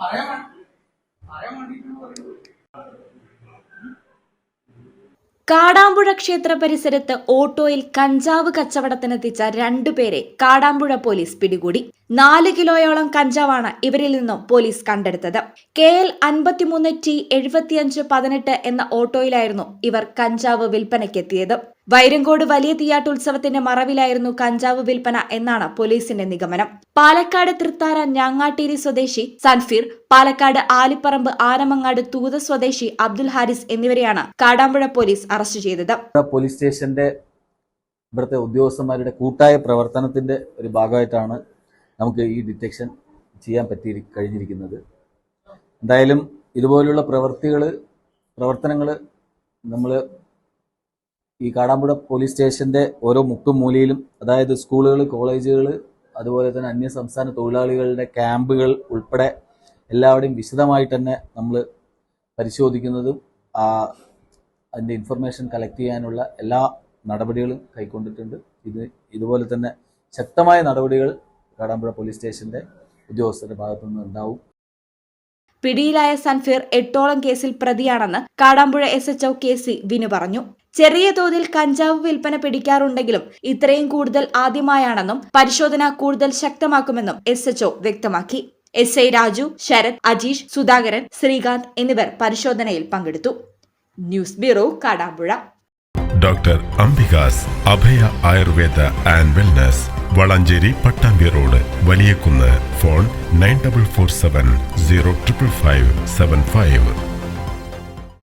പറയാൻ കാടാമ്പുഴ ക്ഷേത്ര പരിസരത്ത് ഓട്ടോയിൽ കഞ്ചാവ് കച്ചവടത്തിനെത്തിച്ച രണ്ടുപേരെ കാടാമ്പുഴ പോലീസ് പിടികൂടി. നാല് കിലോയോളം കഞ്ചാവാണ് ഇവരിൽ നിന്നും പോലീസ് കണ്ടെടുത്തത്. കെ എൽ അൻപത്തിമൂന്ന് ടി എഴുപത്തിയഞ്ച് പതിനെട്ട് എന്ന ഓട്ടോയിലായിരുന്നു ഇവർ കഞ്ചാവ് വിൽപ്പനയ്ക്കെത്തിയത്. വൈരങ്കോട് വലിയ തീയാട്ടുത്സവത്തിന്റെ മറവിലായിരുന്നു കഞ്ചാവ് വിൽപ്പന എന്നാണ് പോലീസിന്റെ നിഗമനം. പാലക്കാട് തൃത്താര ഞാങ്ങാട്ടേരി സ്വദേശി സൻഫീർ പാലക്കാട് ആലിപ്പറമ്പ് ആനമങ്ങാട് തൂത സ്വദേശി അബ്ദുൽ ഹാരിസ് എന്നിവരെയാണ് കാടാമ്പുഴ പോലീസ് അറസ്റ്റ് ചെയ്തത്. പോലീസ് സ്റ്റേഷന്റെ ഇവിടുത്തെ ഉദ്യോഗസ്ഥന്മാരുടെ കൂട്ടായ പ്രവർത്തനത്തിന്റെ ഒരു ഭാഗമായിട്ടാണ് നമുക്ക് ഈ ഡിറ്റക്ഷൻ ചെയ്യാൻ പറ്റി കഴിഞ്ഞിരിക്കുന്നത്. എന്തായാലും ഇതുപോലുള്ള പ്രവൃത്തികൾ പ്രവർത്തനങ്ങൾ നമ്മൾ ഈ കാടാമ്പുഴ പോലീസ് സ്റ്റേഷന്റെ ഓരോ മുക്കും മൂലയിലും അതായത് സ്കൂളുകൾ കോളേജുകൾ അതുപോലെ തന്നെ അന്യ സംസ്ഥാന തൊഴിലാളികളുടെ ക്യാമ്പുകൾ ഉൾപ്പെടെ എല്ലാവരുടെയും വിശദമായിട്ട് തന്നെ നമ്മൾ പരിശോധിക്കുന്നതും അതിന്റെ ഇൻഫർമേഷൻ കളക്ട് ചെയ്യാനുള്ള എല്ലാ നടപടികളും കൈക്കൊണ്ടിട്ടുണ്ട്. ഇത് ഇതുപോലെ തന്നെ ശക്തമായ നടപടികൾ കാടാമ്പുഴ പോലീസ് സ്റ്റേഷന്റെ ഉദ്യോഗസ്ഥരുടെ ഭാഗത്തുനിന്ന് ഉണ്ടാവും. പിടിയിലായ സൻഫീർ എട്ടോളം കേസിൽ പ്രതിയാണെന്ന് Kadampuzha S H K C Vinu പറഞ്ഞു. ചെറിയ തോതിൽ കഞ്ചാവ് വിൽപ്പന പിടിക്കാറുണ്ടെങ്കിലും ഇത്രയും കൂടുതൽ ആദ്യമായാണെന്നും പരിശോധന കൂടുതൽ ശക്തമാക്കുമെന്നും എസ് എച്ച് വ്യക്തമാക്കി. എസ് ഐ രാജു ശരത് അജീഷ് സുധാകരൻ ശ്രീകാന്ത് എന്നിവർ പരിശോധനയിൽ പങ്കെടുത്തു. News bureau Kadampuzha. Doctor Ambika's Abhaya Ayurveda and wellness Valanchery Pattambi road Valiyakunnu phone nine double four seven zero triple five seven five.